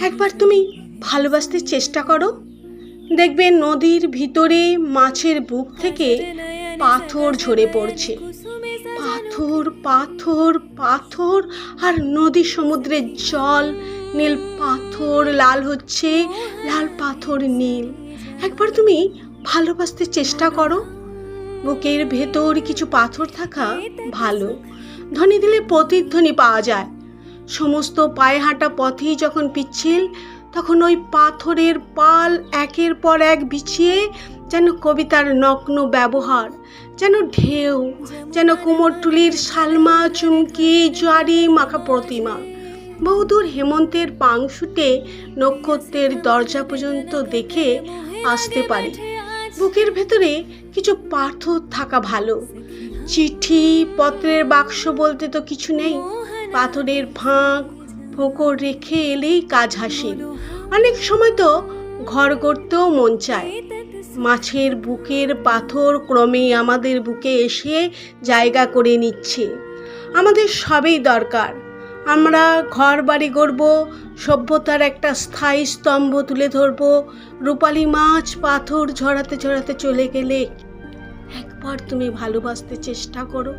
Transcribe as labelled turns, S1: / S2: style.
S1: একবার তুমি ভালোবাসতে চেষ্টা করো। দেখবে নদীর ভিতরে মাছের বুক থেকে পাথর ঝরে পড়ছে। পাথর পাথর পাথর, আর নদী সমুদ্রের জল, নীল পাথর, লাল হচ্ছে, লাল পাথর, নীল। একবার তুমি ভালোবাসতে চেষ্টা করো। বুকের ভেতর কিছু পাথর থাকা ভালো। ধ্বনি দিলে প্রতিধ্বনি পাওয়া যায়। সমস্ত পায়ে হাঁটা পথেই যখন পিচ্ছিল, তখন ওই পাথরের পাল একের পর এক বিছিয়ে যেন কবিতার নগ্ন ব্যবহার, যেন ঢেউ, যেন কুমোরটুলির শালমা চুমকি জুয়ারি মাখা প্রতিমা। বহুদূর হেমন্তের পাংশুটে নক্ষত্রের দরজা পর্যন্ত দেখে আসতে পারি। বুকের ভেতরে কিছু পাথর থাকা ভালো। চিঠি, পত্রের বাক্স বলতে তো কিছু নেই। পাথরের ফাঁক, ফোকর রেখে এলেই কাজ হাসিল অনেক সময় তো ঘর করতেও মন চায়। মাছের বুকের পাথর ক্রমেই আমাদের বুকে এসে জায়গা করে নিচ্ছে। আমাদের সবই দরকার। আমরা ঘর বাড়ি গড়ব, সভ্যতার একটা স্থায়ী স্তম্ভ তুলে ধরব। রূপালী মাছ পাথর ঝরাতে ঝরাতে চলে গেলে একবার তুমি ভালোবাসতে চেষ্টা করো।